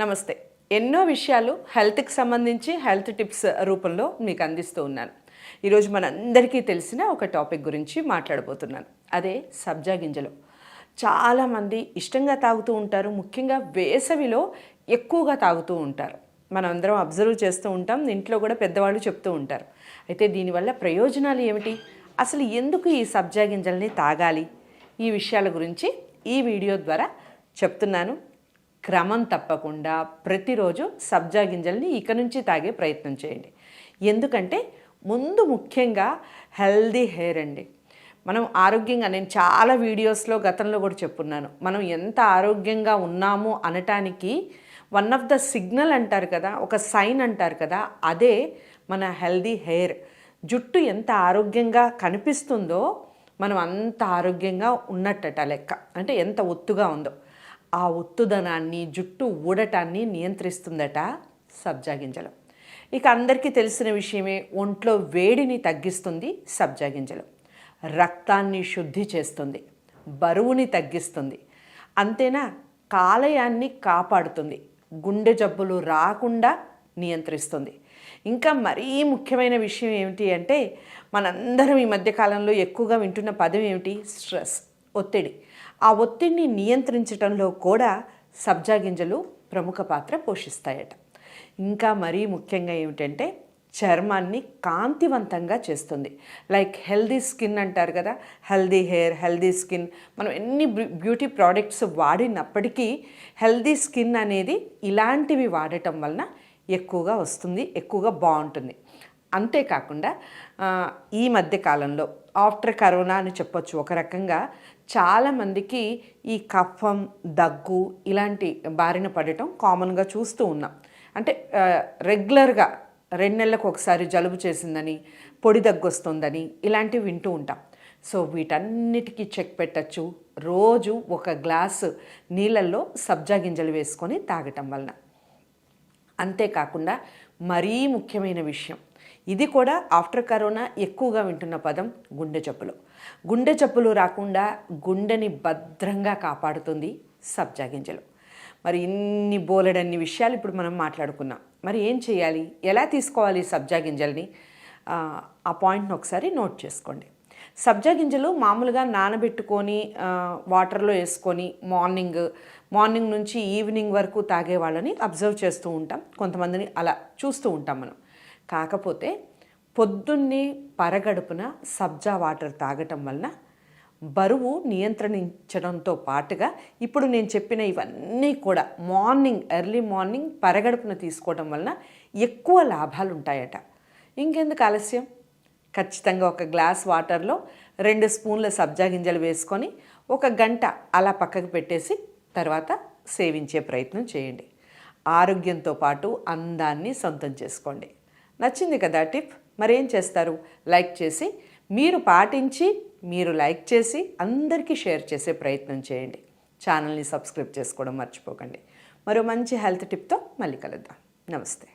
నమస్తే. ఎన్నో విషయాలు హెల్త్కి సంబంధించి హెల్త్ టిప్స్ రూపంలో మీకు అందిస్తూ ఉన్నాను. ఈరోజు మనందరికీ తెలిసిన ఒక టాపిక్ గురించి మాట్లాడబోతున్నాను. అదే సబ్జా గింజలు. చాలామంది ఇష్టంగా తాగుతూ ఉంటారు. ముఖ్యంగా వేసవిలో ఎక్కువగా తాగుతూ ఉంటారు. మనం అందరం అబ్జర్వ్ చేస్తూ ఉంటాం. ఇంట్లో కూడా పెద్దవాళ్ళు చెప్తూ ఉంటారు. అయితే దీనివల్ల ప్రయోజనాలు ఏమిటి? అసలు ఎందుకు ఈ సబ్జా గింజల్ని తాగాలి? ఈ విషయాల గురించి ఈ వీడియో ద్వారా చెప్తున్నాను. క్రమం తప్పకుండా ప్రతిరోజు సబ్జా గింజల్ని ఇక నుంచి తాగే ప్రయత్నం చేయండి. ఎందుకంటే ముందు ముఖ్యంగా హెల్దీ హెయిర్ అండి. మనం ఆరోగ్యంగా నేను చాలా వీడియోస్లో గతంలో కూడా చెప్పున్నాను. మనం ఎంత ఆరోగ్యంగా ఉన్నాము అనటానికి వన్ ఆఫ్ ద సిగ్నల్ అంటారు కదా ఒక సైన్ అంటారు కదా అదే మన హెల్దీ హెయిర్. జుట్టు ఎంత ఆరోగ్యంగా కనిపిస్తుందో మనం అంత ఆరోగ్యంగా ఉన్నట్టట లెక్క. అంటే ఎంత ఒత్తుగా ఉందో. ఆ ఒత్తుదనాన్ని జుట్టు ఊడటాన్ని నియంత్రిస్తుందట సబ్జా గింజలు. ఇక అందరికీ తెలిసిన విషయమే ఒంట్లో వేడిని తగ్గిస్తుంది సబ్జా గింజలు. రక్తాన్ని శుద్ధి చేస్తుంది బరువుని తగ్గిస్తుంది. అంతేనా? కాలయాన్ని కాపాడుతుంది గుండె జబ్బులు రాకుండా నియంత్రిస్తుంది. ఇంకా మరీ ముఖ్యమైన విషయం ఏమిటి అంటే మనందరం ఈ మధ్యకాలంలో ఎక్కువగా వింటున్న పదం ఏమిటి? స్ట్రెస్ ఒత్తిడి. ఆ ఒత్తిడిని నియంత్రించడంలో కూడా సబ్జా గింజలు ప్రముఖ పాత్ర పోషిస్తాయట. ఇంకా మరీ ముఖ్యంగా ఏమిటంటే చర్మాన్ని కాంతివంతంగా చేస్తుంది. లైక్ హెల్దీ స్కిన్ అంటారు కదా హెల్దీ హెయిర్ హెల్దీ స్కిన్. మనం ఎన్ని బ్యూటీ ప్రోడక్ట్స్ వాడినప్పటికీ హెల్దీ స్కిన్ అనేది ఇలాంటివి వాడటం వలన ఎక్కువగా వస్తుంది ఎక్కువగా బాగుంటుంది. అంతేకాకుండా ఈ మధ్య కాలంలో ఆఫ్టర్ కరోనా అని చెప్పొచ్చు ఒక రకంగా చాలామందికి ఈ కఫం దగ్గు ఇలాంటి బారిన పడటం కామన్గా చూస్తూ ఉన్నాం. అంటే రెగ్యులర్గా రెండు నెలలకు ఒకసారి జలుబు చేసిందని పొడి దగ్గు వస్తుందని ఇలాంటివి వింటూ ఉంటాం. సో వీటన్నిటికీ చెక్ పెట్టచ్చు. రోజు ఒక గ్లాసు నీళ్ళల్లో సబ్జా గింజలు వేసుకొని తాగటం వలన. అంతేకాకుండా మరీ ముఖ్యమైన విషయం ఇది కూడా ఆఫ్టర్ కరోనా ఎక్కువగా వింటున్న పదం గుండె జబ్బులు. గుండె జబ్బులు రాకుండా గుండెని భద్రంగా కాపాడుతుంది సబ్జా గింజలు. మరి ఇన్ని బోలెడన్ని విషయాలు ఇప్పుడు మనం మాట్లాడుకున్నాం. మరి ఏం చేయాలి? ఎలా తీసుకోవాలి సబ్జా గింజల్ని? ఆ, పాయింట్ని ఒకసారి నోట్ చేసుకోండి. సబ్జా గింజలు మామూలుగా నానబెట్టుకొని వాటర్లో వేసుకొని మార్నింగ్ మార్నింగ్ నుంచి ఈవినింగ్ వరకు తాగే వాళ్ళని అబ్జర్వ్ చేస్తూ ఉంటాం. కొంతమందిని అలా చూస్తూ ఉంటాం మనం. కాకపోతే పొద్దున్నే పరగడుపున సబ్జా వాటర్ తాగటం వలన బరువు నియంత్రించడంతో పాటుగా ఇప్పుడు నేను చెప్పిన ఇవన్నీ కూడా మార్నింగ్ ఎర్లీ మార్నింగ్ పరగడుపున తీసుకోవడం వలన ఎక్కువ లాభాలు ఉంటాయట ఇంకెందుకు ఆలస్యం? ఖచ్చితంగా ఒక గ్లాస్ వాటర్లో రెండు స్పూన్ల సబ్జా గింజలు వేసుకొని ఒక గంట అలా పక్కకు పెట్టేసి తర్వాత సేవించే ప్రయత్నం చేయండి. ఆరోగ్యంతో పాటు అందాన్ని సొంతం చేసుకోండి. నచ్చింది కదా టిప్? మరేం చేస్తారు? లైక్ చేసి మీరు పాటించి మీరు లైక్ చేసి అందరికీ షేర్ చేసే ప్రయత్నం చేయండి. ఛానల్ని సబ్స్క్రైబ్ చేసుకోవడం మర్చిపోకండి. మరో మంచి హెల్త్ టిప్తో మళ్ళీ కలుద్దాం. నమస్తే.